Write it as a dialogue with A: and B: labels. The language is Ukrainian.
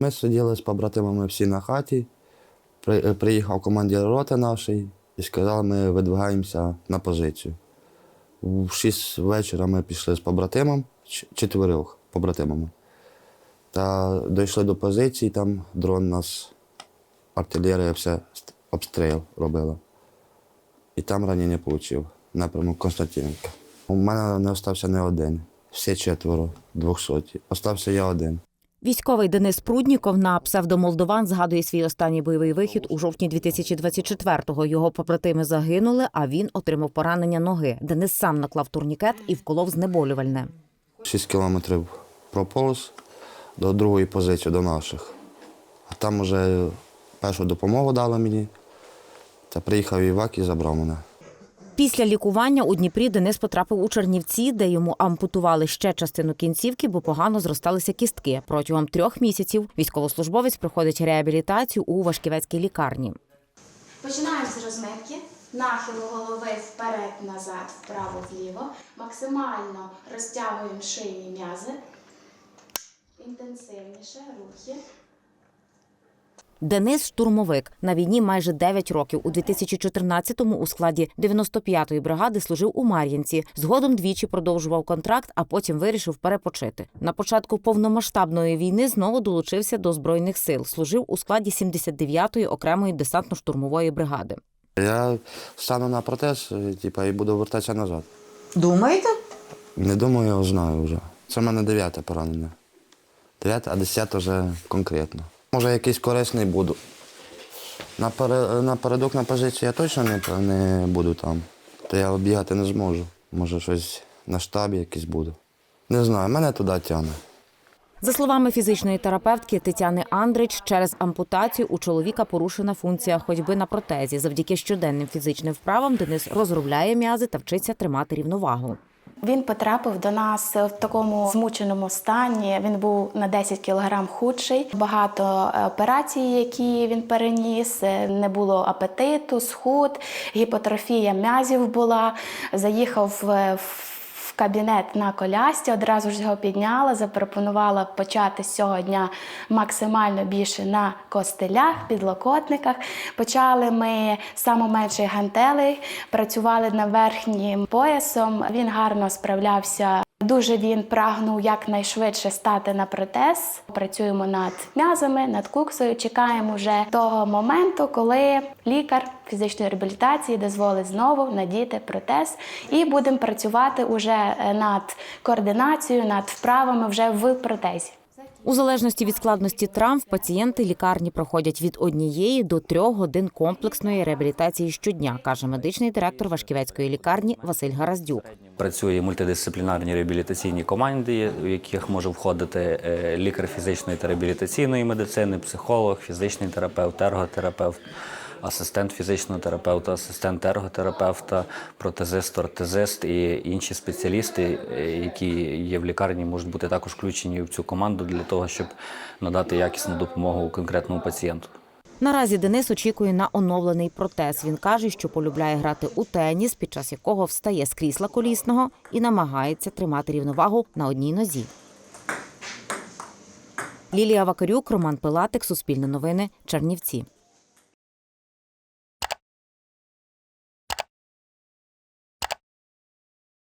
A: Ми сиділи з побратимами всі на хаті. Е, Приїхав командир роти нашої і сказав, ми видвигаємося на позицію. В 6 вечора ми пішли з побратимом, четверих побратимами. Та дійшли до позиції, там дрон нас, артилерія все ст- обстріл робила. І там ранення отримав, напрямок Константинівка. У мене не остався не один. Всі четверо, двохсоті. Остався я один.
B: Військовий Денис Прудніков на псевдомолдован згадує свій останній бойовий вихід у жовтні 2024-го. Його побратими загинули, а він отримав поранення ноги. Денис сам наклав турнікет і вколов знеболювальне.
A: 6 кілометрів прополз до другої позиції, до наших. А там вже першу допомогу дали мені. Та приїхав Івак і забрав мене.
B: Після лікування у Дніпрі Денис потрапив у Чернівці, де йому ампутували ще частину кінцівки, бо погано зросталися кістки. Протягом трьох місяців військовослужбовець проходить реабілітацію у Вашківецькій лікарні.
C: Починаємо з розминки. Нахилу голови вперед-назад, вправо-вліво. Максимально розтягуємо шийні м'язи. Інтенсивніше рухи.
B: Денис штурмовик на війні майже 9 років. У 2014-му у складі 95-ї бригади служив у Мар'їнці. Згодом двічі продовжував контракт, а потім вирішив перепочити. На початку повномасштабної війни знову долучився до збройних сил. Служив у складі 79-ї окремої десантно-штурмової бригади.
A: Я стану на протез е, типу, і буду вертатися назад.
D: Думаєте?
A: Не думаю, я знаю вже. Це в мене дев'яте поранення. Дев'яте, а десяте вже конкретно. Може, якийсь корисний буду. Напередок на позиції я точно не, не буду там. То я бігати не зможу. Може, щось на штабі якийсь буду. Не знаю, мене туди тягне.
B: За словами фізичної терапевтки Тетяни Андрич, через ампутацію у чоловіка порушена функція ходьби на протезі. Завдяки щоденним фізичним вправам Денис розробляє м'язи та вчиться тримати рівновагу.
C: Він потрапив до нас в такому змученому стані. Він був на 10 кілограм худший. Багато е, операцій, які він переніс, е, не було апетиту, схуд, гіпотрофія м'язів була. Заїхав в в кабінет на колясці, одразу ж його підняла, запропонувала почати з цього дня максимально більше на костелях, підлокотниках. Почали ми з самоменших гантелей, працювали над верхнім поясом. Він гарно справлявся. Дуже він прагнув якнайшвидше стати на протез. Працюємо над м'язами, над куксою. Чекаємо вже того моменту, коли лікар фізичної реабілітації дозволить знову надіти протез, і будемо працювати уже над координацією, над вправами вже в протезі.
B: У залежності від складності травм пацієнти лікарні проходять від однієї до трьох годин комплексної реабілітації щодня, каже медичний директор Вашківецької лікарні Василь Гараздюк.
E: Працює мультидисциплінарні реабілітаційні команди, в яких може входити е, лікар фізичної та реабілітаційної медицини, психолог, фізичний терапевт, ерготерапевт, асистент фізичного терапевта, асистент ерготерапевта, протезист, ортезист і інші спеціалісти, е, які є в лікарні, можуть бути також включені в цю команду для того, щоб надати якісну допомогу конкретному пацієнту.
B: Наразі Денис очікує на оновлений протез. Він каже, що полюбляє грати у теніс, під час якого встає з крісла колісного і намагається тримати рівновагу на одній нозі. Лілія Вакарюк, Роман Пилатик, Суспільне новини, Чернівці.